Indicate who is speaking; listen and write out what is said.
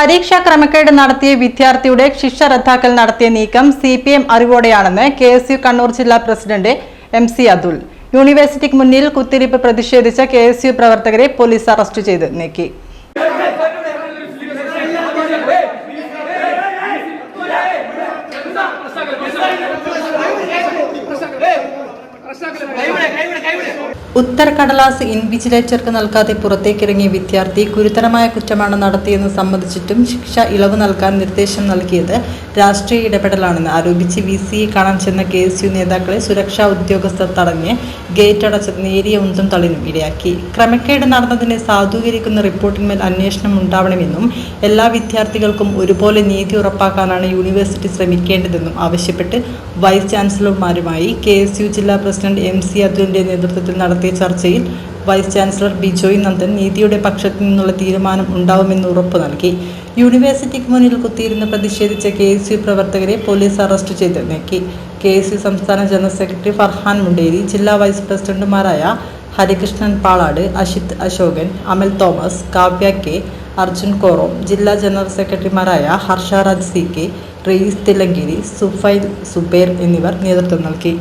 Speaker 1: പരീക്ഷാ ക്രമക്കേട് നടത്തിയ വിദ്യാർത്ഥിയുടെ ശിക്ഷ റദ്ദാക്കൽ നടത്തിയ നീക്കം സി പി എം അറിവോടെയാണെന്ന് കെ എസ് യു കണ്ണൂർ ജില്ലാ പ്രസിഡന്റ് എം സി അതുൽ. യൂണിവേഴ്സിറ്റിക്ക് മുന്നിൽ കുത്തിരിപ്പ് പ്രതിഷേധിച്ച കെ എസ് യു പ്രവർത്തകരെ പോലീസ് അറസ്റ്റ് ചെയ്ത് നീക്കി. ഉത്തരക്കടലാസ് ഇൻവിജിലേറ്റർക്ക് നൽകാതെ പുറത്തേക്കിറങ്ങിയ വിദ്യാർത്ഥി ഗുരുതരമായ കുറ്റമാണ് നടത്തിയെന്ന് സംബന്ധിച്ചിട്ടും ശിക്ഷ ഇളവ് നൽകാൻ നിർദ്ദേശം നൽകിയത് രാഷ്ട്രീയ ഇടപെടലാണെന്ന് ആരോപിച്ച് വി സിയെ കാണാൻ ചെന്ന കെ എസ് യു നേതാക്കളെ സുരക്ഷാ ഉദ്യോഗസ്ഥർ തടഞ്ഞ് ഗേറ്റ് അടച്ചത് നേരിയ ഉന്തും തളിനും ഇടയാക്കി. ക്രമക്കേട് നടന്നതിനെ സാധൂകരിക്കുന്ന റിപ്പോർട്ടിന്മേൽ അന്വേഷണം ഉണ്ടാവണമെന്നും എല്ലാ വിദ്യാർത്ഥികൾക്കും ഒരുപോലെ നീതി ഉറപ്പാക്കാനാണ് യൂണിവേഴ്സിറ്റി ശ്രമിക്കേണ്ടതെന്നും ആവശ്യപ്പെട്ട് വൈസ് ചാൻസലർമാരുമായി കെ ജില്ലാ പ്രസിഡന്റ് എം സി അതുലിന്റെ നേതൃത്വത്തിൽ നടത്തിയ ചർച്ചയിൽ വൈസ് ചാൻസലർ ബിജോയ് നന്ദൻ നീതിയുടെ പക്ഷത്തു നിന്നുള്ള തീരുമാനം ഉണ്ടാവുമെന്ന് ഉറപ്പു നൽകി. യൂണിവേഴ്സിറ്റിക്ക് മുന്നിൽ കുത്തിയിരുന്ന് പ്രതിഷേധിച്ച കെ എസ് യു പ്രവർത്തകരെ പോലീസ് അറസ്റ്റ് ചെയ്ത് നീക്കി. കെ എസ് യു സംസ്ഥാന ജനറൽ സെക്രട്ടറി ഫർഹാൻ മുണ്ടേരി ജില്ലാ വൈസ് പ്രസിഡന്റുമാരായ ഹരികൃഷ്ണൻ പാളാട് അഷിത് അശോകൻ അമൽ തോമസ് കാവ്യ കെ അർജുൻ കോറോം ജില്ലാ ജനറൽ സെക്രട്ടറിമാരായ ഹർഷരാജ് സി കെ റെയ്സ് തിലങ്കിരി സുഫൈൽ സുബേർ എന്നിവർ നേതൃത്വം നൽകി.